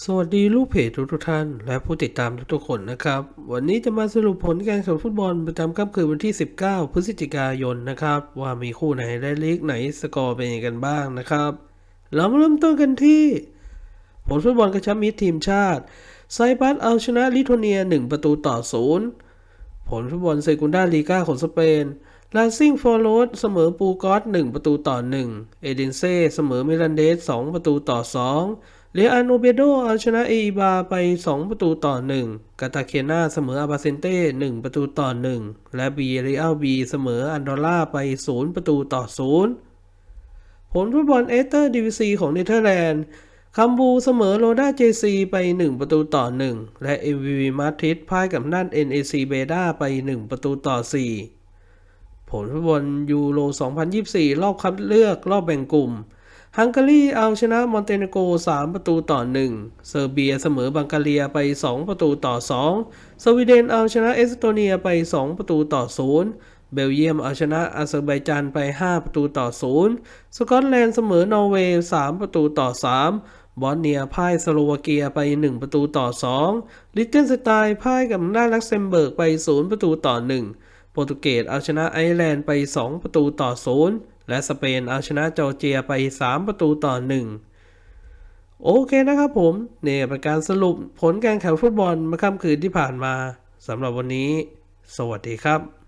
สวัสดีลูกเพจทุกท่าน และผู้ติดตามทุกๆคนนะครับ วันนี้จะมาสรุปผลการแข่งขันฟุตบอลประจำค่ำคืนวันที่ 19 พฤศจิกายนนะครับ ว่ามีคู่ไหนและลีกไหนสกอร์เป็นยังไงกันบ้างนะครับ เรามาเริ่มต้นกันที่ ผลฟุตบอลกระชับมิตรทีมชาติ ไซปรัสเอาชนะลิทัวเนีย 1 ประตูต่อศูนย์ผลฟุตบอลเซกุนดาลีกาของสเปนลาซิงฟอร์โรสเสมอปูกอส1ประตูต่อ 1 เอเดนเซ่เสมอมิรันเดส2ประตูต่อ 2 เลอาโนเบโดเอาชนะเอีบาไป 2 ประตูต่อ 1 กาตาเคนาเสมออาบาเซนเต้ 1 ประตูต่อ 1 และบีเรอัลบีเสมออันดอร่าไป 0 ประตูต่อ 0 ผลฟุตบอลเอสเตอร์ดิวิซีของเนเธอร์แลนด์คัมบูเสมอโรดาเจซีไป 1 ประตูต่อ 1 และ MVP มาทิสพ่ายกับนั่น NAC เบด้าไป 1 ประตูต่อ 4 ผลฟุตบอลยูโร 2024 รอบคัดเลือกรอบแบ่งกลุ่ม ฮังการีเอาชนะมอนเตเนโก 3 ประตูต่อ 1 เซอร์เบียเสมอบังกาเรียไป 2 ประตูต่อ 2 สวีเดนเอาชนะเอสโตเนียไป 2 ประตูต่อ 0 เบลเยียมเอาชนะอาเซอร์ไบจานไป 5 ประตูต่อ 0 สกอตแลนด์เสมอนอร์เวย์ 3 ประตูต่อ 3 บอสเนียพ่ายสโลวาเกียไป 1 ประตูต่อ 2 ลิเทนสไตน์พ่ายกับนาลักเซมเบิร์กไป 0 ประตูต่อ 1 โปรตุเกสเอาชนะไอร์แลนด์ไป 2 ประตูต่อ 0 และสเปนเอาชนะจอร์เจียไป 3 ประตูต่อ 1 โอเคนะครับผมเนี่ยเป็นการสรุปผลการแข่งฟุตบอลเมื่อค่ำคืนที่ผ่านมาสำหรับวันนี้ สวัสดีครับ